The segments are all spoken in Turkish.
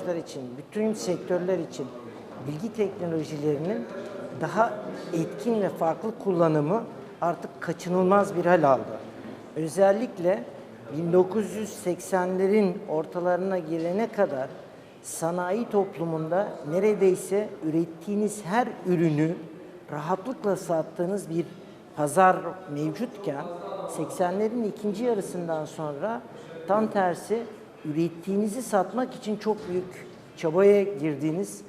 ihraçlar için, bütün sektörler için bilgi teknolojilerinin daha etkin ve farklı kullanımı artık kaçınılmaz bir hal aldı. Özellikle 1980'lerin ortalarına gelene kadar sanayi toplumunda neredeyse ürettiğiniz her ürünü rahatlıkla sattığınız bir pazar mevcutken 80'lerin ikinci yarısından sonra tam tersi ürettiğinizi satmak için çok büyük çabaya girdiğiniz,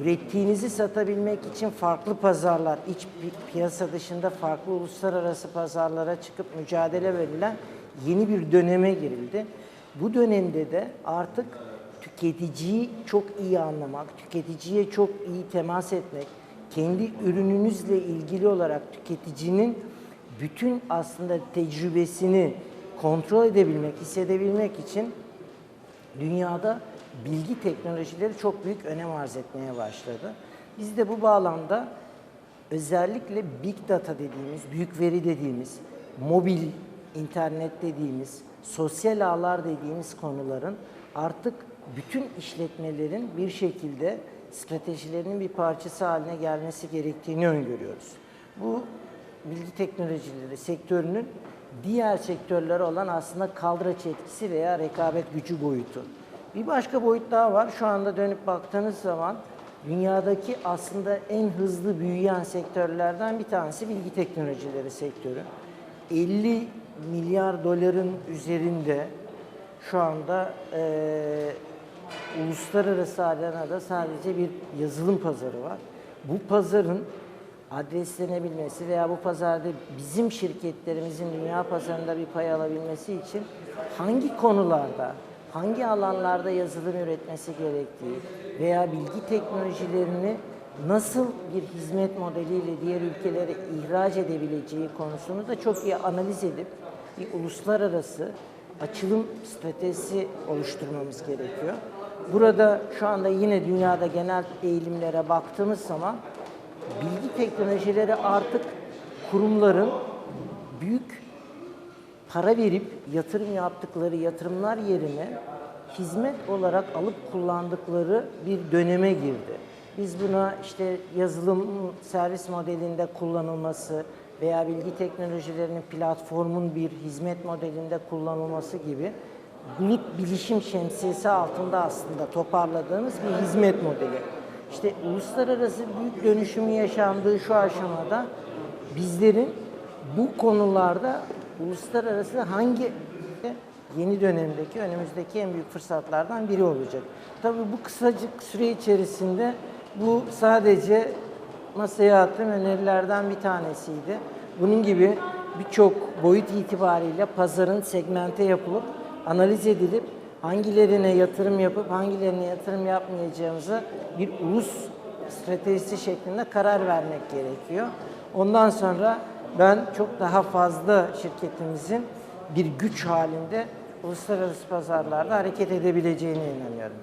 ürettiğinizi satabilmek için farklı pazarlar, iç pi- piyasa dışında farklı uluslararası pazarlara çıkıp mücadele verilen yeni bir döneme girildi. Bu dönemde de artık tüketiciyi çok iyi anlamak, tüketiciye çok iyi temas etmek, kendi ürününüzle ilgili olarak tüketicinin bütün aslında tecrübesini kontrol edebilmek, hissedebilmek için dünyada bilgi teknolojileri çok büyük önem arz etmeye başladı. Biz de bu bağlamda özellikle big data dediğimiz, büyük veri dediğimiz, mobil internet dediğimiz, sosyal ağlar dediğimiz konuların artık bütün işletmelerin bir şekilde stratejilerinin bir parçası haline gelmesi gerektiğini öngörüyoruz. Bu bilgi teknolojileri sektörünün diğer sektörlere olan aslında kaldıraç etkisi veya rekabet gücü boyutu. Bir başka boyut daha var. Şu anda dönüp baktığınız zaman dünyadaki aslında en hızlı büyüyen sektörlerden bir tanesi bilgi teknolojileri sektörü. 50 milyar doların üzerinde şu anda eee uluslararası arenada sadece bir yazılım pazarı var. Bu pazarın adreslenebilmesi veya bu pazarda bizim şirketlerimizin dünya pazarında bir pay alabilmesi için hangi konularda, hangi alanlarda yazılım üretmesi gerektiği veya bilgi teknolojilerini nasıl bir hizmet modeliyle diğer ülkelere ihraç edebileceği konusunu da çok iyi analiz edip bir uluslararası açılım stratejisi oluşturmamız gerekiyor. Burada şu anda yine dünyada genel eğilimlere baktığımız zaman teknolojileri artık kurumların büyük para verip yatırım yaptıkları yatırımlar yerine hizmet olarak alıp kullandıkları bir döneme girdi. Biz buna işte yazılım servis modelinde kullanılması veya bilgi teknolojilerinin platformun bir hizmet modelinde kullanılması gibi bulut bilişim şemsiyesi altında aslında toparladığımız bir hizmet modeli. İşte uluslararası büyük dönüşümü yaşandığı şu aşamada bizlerin bu konularda uluslararası hangi yeni dönemdeki önümüzdeki en büyük fırsatlardan biri olacak. Tabii bu kısacık süre içerisinde bu sadece masaya attığım önerilerden bir tanesiydi. Bunun gibi birçok boyut itibariyle pazarın segmente yapılıp analiz edilip hangilerine yatırım yapıp hangilerine yatırım yapmayacağımıza bir ulus stratejisi şeklinde karar vermek gerekiyor. Ondan sonra ben çok daha fazla şirketimizin bir güç halinde uluslararası pazarlarda hareket edebileceğine inanıyorum.